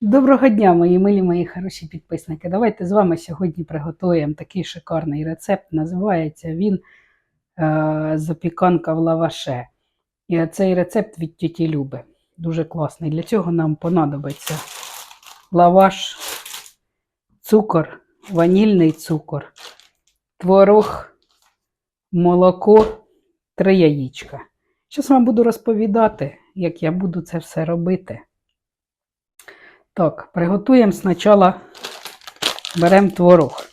Доброго дня, мої милі, мої хороші підписники. Давайте з вами сьогодні приготуємо такий шикарний рецепт. Називається він е, запіканка в лаваше. І цей рецепт від тіті Люби. Дуже класний. Для цього нам понадобиться лаваш, цукор, ванільний цукор, творог, молоко, три яєчка. Зараз вам буду розповідати, як я буду це все робити. Так, приготуємо спочатку беремо творог.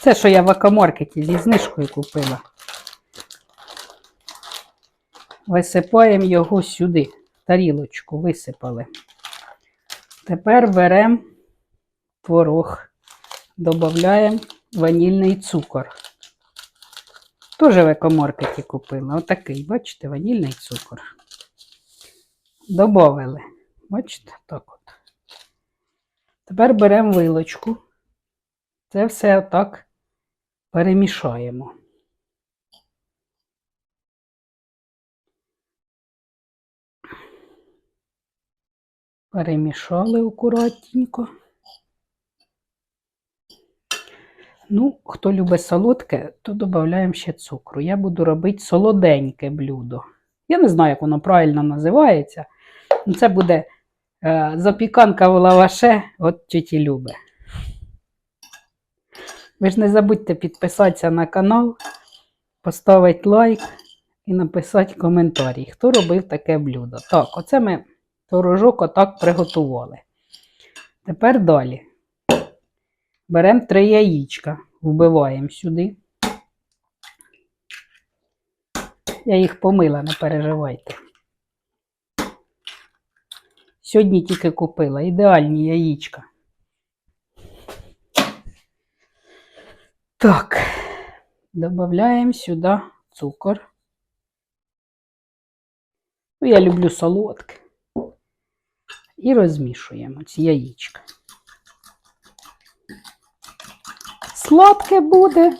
Це, що я в акамаркеті зі знижкою купила. Висипаємо його сюди, тарілочку висипали. Тепер беремо творог, додаємо ванільний цукор. Теж в екомаркеті купила. Отакий, бачите, ванільний цукор. Добавили. Бачите, так от. Тепер беремо вилочку. Це все отак перемішаємо. Перемішали акуратненько. Ну, хто любить солодке, то додаємо ще цукру. Я буду робити солоденьке блюдо. Я не знаю, як воно правильно називається. Ну, Це буде е, запіканка в лаваше от тіті Люби. Ви ж не забудьте підписатися на канал, поставити лайк і написати коментарі, хто робив таке блюдо. Так, оце ми творожок отак приготували. Тепер далі. Беремо три яєчка, вбиваємо сюди. Я їх помила, не переживайте. Сьогодні тільки купила ідеальні яєчка. Так, додаємо сюди цукор. Ну, я люблю солодке. І розмішуємо ці яєчка. Сладке буде.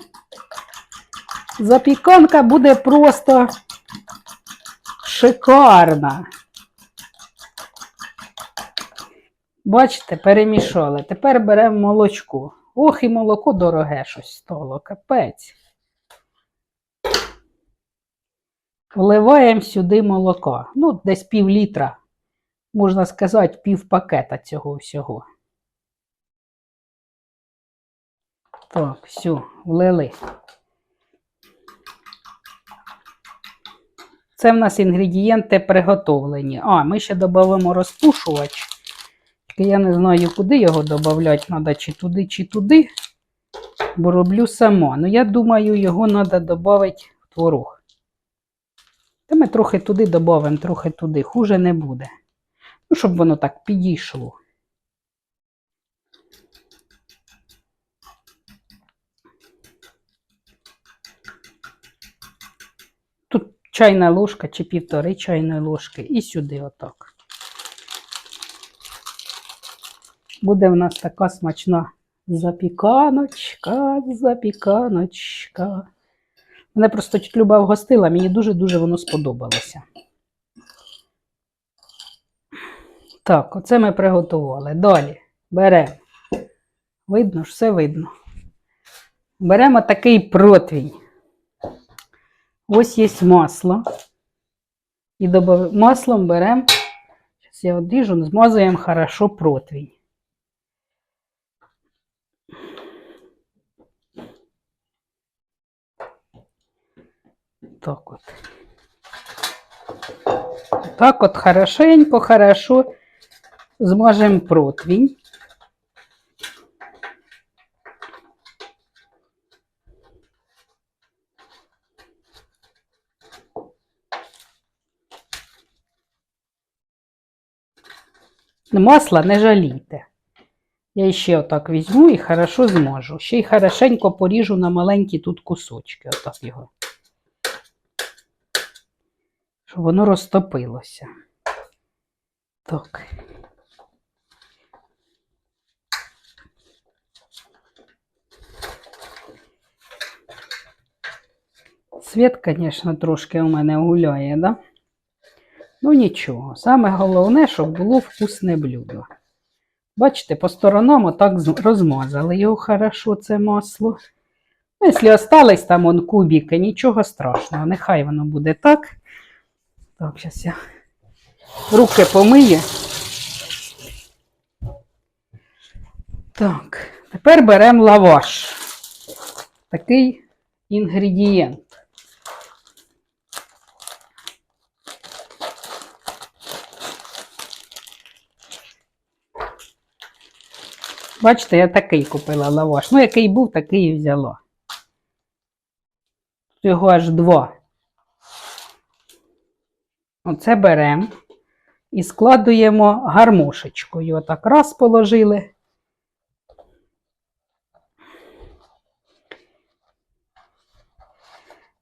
Запіканка буде просто шикарна. Бачите, перемішали. Тепер беремо молочко. Ох, і молоко дороге щось стало, капець. Вливаємо сюди молоко. Ну, десь пів літра, можна сказати, пів пакета цього всього. Так, все, влили. Це в нас інгредієнти приготовлені. А, ми ще додамо розпушувач. Я не знаю, куди його додати. Треба чи туди, чи туди. Бо роблю сама. Ну, я думаю, його треба додати в творог. Та ми трохи туди додамо, трохи туди. Хуже не буде. Ну, щоб воно так підійшло. Тут чайна ложка чи півтори чайної ложки і сюди отак. Буде в нас така смачна запіканочка, запіканочка. Мене просто тіть Люба вгостила, мені дуже-дуже воно сподобалося. Так, оце ми приготували. Далі беремо. Видно ж, все видно. Беремо такий противень. Ось є масло. І добав... маслом беремо, зараз я одріжу, змазуємо хорошо противень. Так от. Так от хорошенько, хорошо змажемо противень. Масла не жалійте. Я ще отак візьму і хорошо змажу. Ще й хорошенько поріжу на маленькі тут кусочки. Отак його. Щоб воно розтопилося. Так. Світ, звісно, трошки у мене гуляє, да? Ну нічого. Саме головне, щоб було вкусне блюдо. Бачите, по сторонам отак розмазали його хорошо, це масло. Ну, якщо остались там он кубики, нічого страшного, нехай воно буде так. Так, зараз я руки помию. Так, тепер беремо лаваш. Такий інгредієнт. Бачите, я такий купила лаваш. Ну, який був, такий і взяла. Тут Його аж два. Оце беремо і складуємо гармошечкою. Отак раз положили.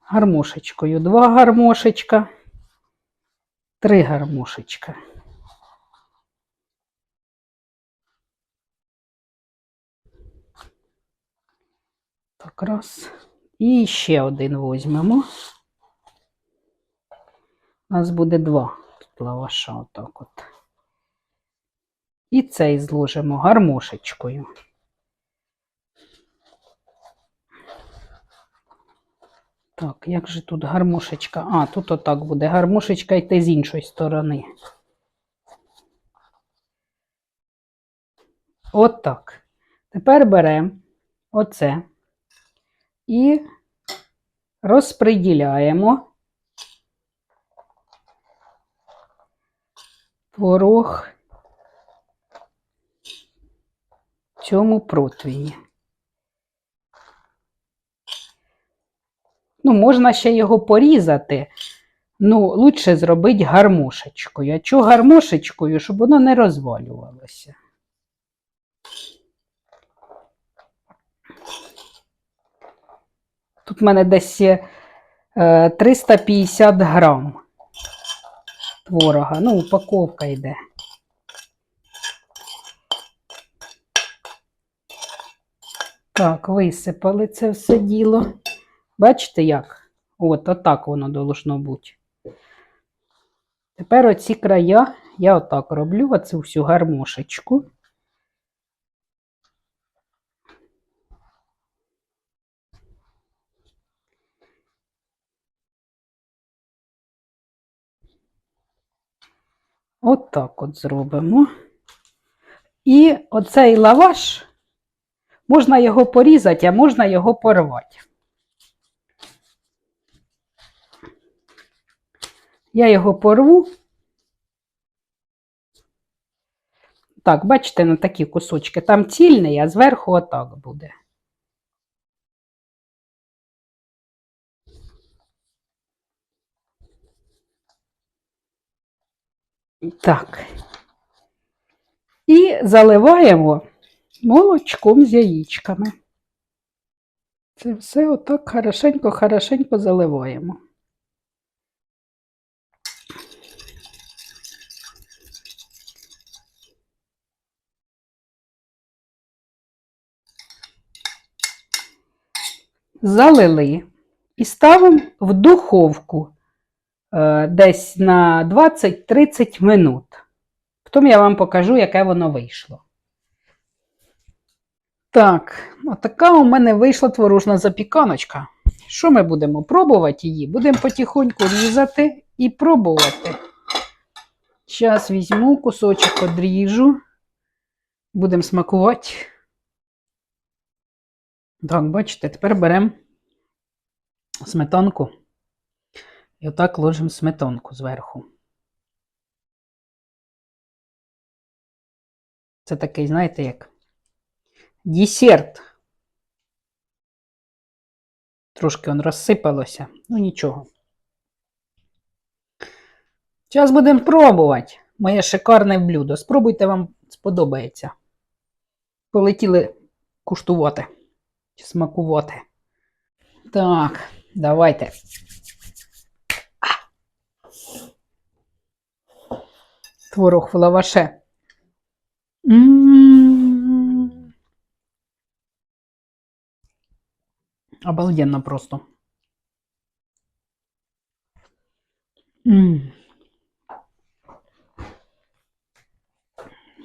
Гармошечкою. Два гармошечка. Три гармошечка. Так, раз. І ще один візьмемо. У нас буде два тут лаваша, отак от. І цей зложимо гармошечкою. Так, як же тут гармошечка? А, тут отак буде. Гармошечка йти з іншої сторони. Отак. Тепер беремо оце і розподіляємо творог цьому противні. Ну, можна ще його порізати. Ну, лучше зробити гармошечкою. А чого гармошечкою, щоб воно не розвалювалося. Тут в мене десь е, 350 грам творога. Ну, упаковка йде. Так, висипали це все діло. Бачите як? От, отак воно должно бути. Тепер оці края я отак роблю, оцю всю гармошечку. От от зробимо. І оцей лаваш, можна його порізати, а можна його порвати. Я його порву. Так, бачите, на такі кусочки. Там цільний, а зверху отак буде. Так. І заливаємо молочком з яєчками. Це все отак хорошенько-хорошенько заливаємо. Залили і ставимо в духовку десь на 20-30 минут. Потім я вам покажу, яке воно вийшло. Так, отака у мене вийшла творожна запіканочка. Що ми будемо? Пробувати її? Будемо потихоньку різати і пробувати. Зараз візьму кусочок одріжу. Будемо смакувати. Так, бачите, тепер беремо сметанку і отак ложимо сметанку зверху. Це такий, знаєте, як десерт. Трошки він розсипалося, ну нічого. Зараз будемо пробувати моє шикарне блюдо. Спробуйте, вам сподобається. Полетіли куштувати смакувати. Так, давайте. творог в лаваше. М. Обалденно просто. М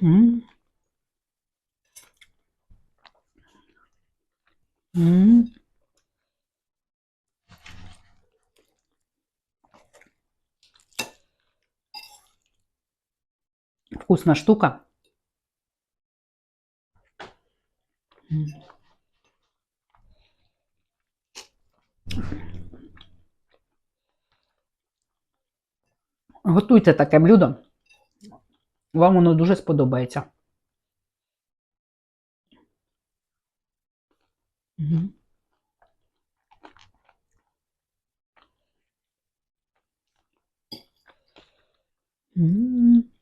-м -м. М. Вкусна штука. Готуйте таке блюдо. Вам воно дуже сподобається. Мгм. М.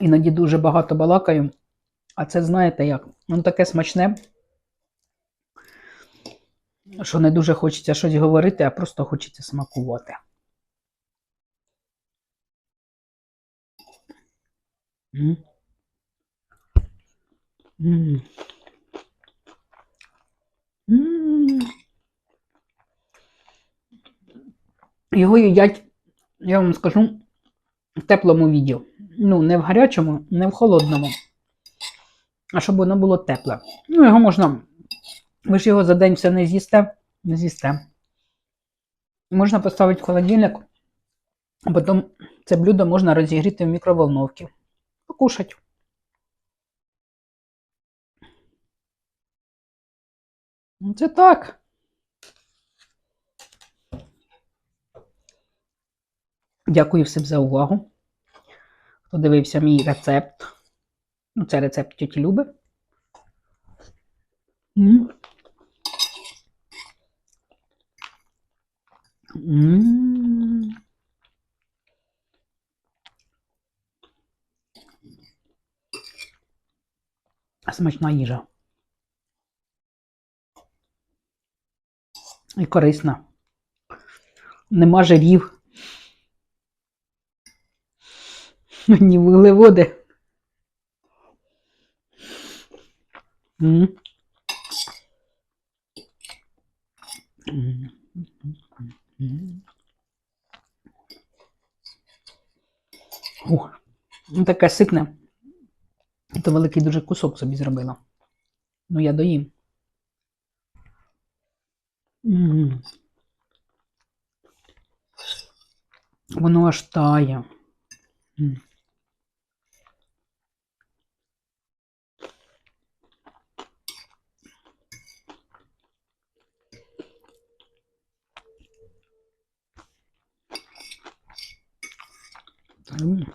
Іноді дуже багато балакаю, а це знаєте як? Воно таке смачне, що не дуже хочеться щось говорити, а просто хочеться смакувати. М. М. М. Його їдять, я вам скажу, в теплому віді. Ну, не в гарячому, не в холодному. А щоб воно було тепле. Ну, його можна. Ви ж його за день все не з'їсте, не з'їсте. Можна поставити в холодильник, а потім це блюдо можна розігріти в мікроволновці. Покушать. Це так. Дякую всім за увагу. Хто дивився мій рецепт. Ну, це рецепт тіті Люби. М. М. Смачна їжа. І корисна. Нема жирів. Ні вуглеводи. Ух, ну таке ситне. То великий дуже кусок собі зробила. Ну, я доїм. Воно аж тає. М.